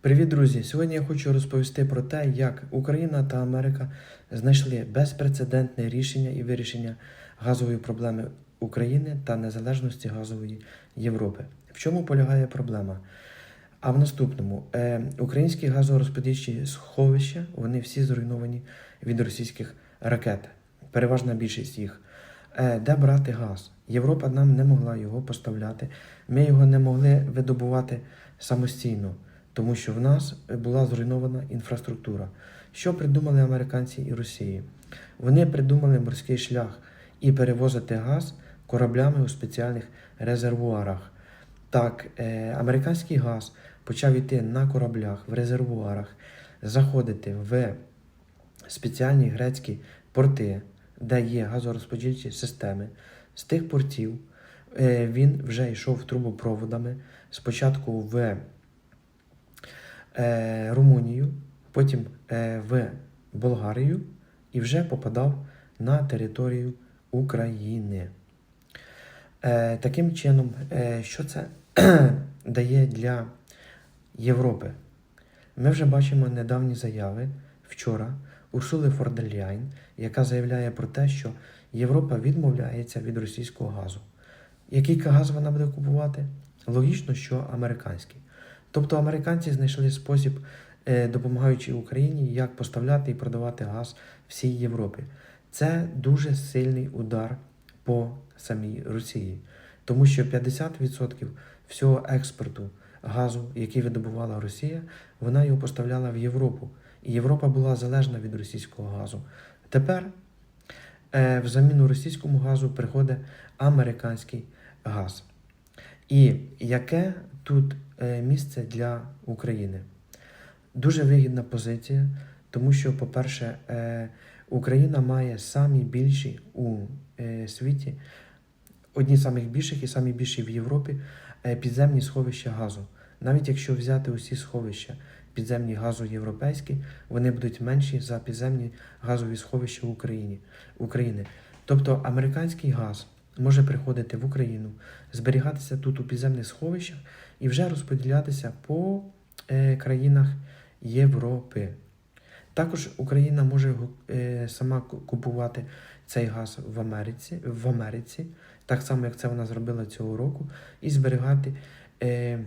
Привіт, друзі! Сьогодні я хочу розповісти про те, як Україна та Америка знайшли безпрецедентне рішення і вирішення газової проблеми України та незалежності газової Європи. В чому полягає проблема? А в наступному е, українські газорозподільчі сховища вони всі зруйновані від російських ракет. Переважна більшість їх. Е, де брати газ? Європа нам не могла його поставляти. Ми його не могли видобувати самостійно, тому що в нас була зруйнована інфраструктура. Що придумали американці і Росії? Вони придумали морський шлях і перевозити газ кораблями у спеціальних резервуарах. Так, е, американський газ почав йти на кораблях в резервуарах, заходити в спеціальні грецькі порти, де є газорозподільчі системи. З тих портів е, він вже йшов трубопроводами спочатку в е, Румунію, потім е, в Болгарію і вже попадав на територію України. Е, таким чином, що це дає для Європи? Ми вже бачимо недавні заяви вчора Урсули Фордельяйн, яка заявляє про те, що Європа відмовляється від російського газу. Який газ вона буде купувати? Логічно, що американський. Тобто американці знайшли спосіб, е, допомагаючи Україні, як поставляти і продавати газ всій Європі. Це дуже сильний удар по самій Росії, тому що 50% всього експорту газу, який видобувала Росія, вона його поставляла в Європу. І Європа була залежна від російського газу. Тепер е, в заміну російському газу приходить американський газ. І яке тут е, місце для України? Дуже вигідна позиція, тому що, по-перше, е, Україна має самі більші у е, світі, одні з самих більших і самі більші в Європі підземні сховища газу. Навіть якщо взяти усі сховища підземні газу європейські, вони будуть менші за підземні газові сховища в Україні. України. Тобто американський газ може приходити в Україну, зберігатися тут у підземних сховищах і вже розподілятися по е, країнах Європи. Також Україна може е, сама купувати цей газ в Америці, в Америці, так само як це вона зробила цього року, і зберігати е,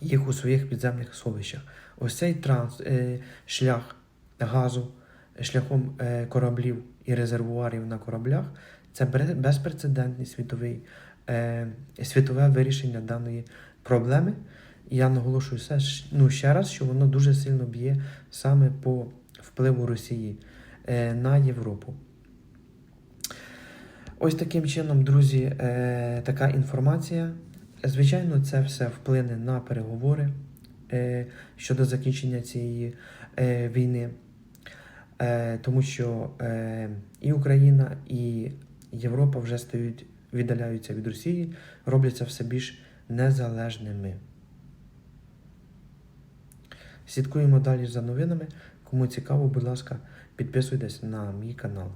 їх у своїх підземних сховищах. Ось цей транс, шлях газу шляхом кораблів і резервуарів на кораблях це безпрецедентний світовий, е, світове вирішення даної проблеми. Я наголошую все, ну, ще раз, що воно дуже сильно б'є саме по впливу Росії е, на Європу. Ось таким чином, друзі, е, така інформація. Звичайно, це все вплине на переговори е, щодо закінчення цієї е, війни, е, тому що е, і Україна, і Європа вже стають, віддаляються від Росії, робляться все більш незалежними. Слідкуємо далі за новинами. Кому цікаво, будь ласка, підписуйтесь на мій канал.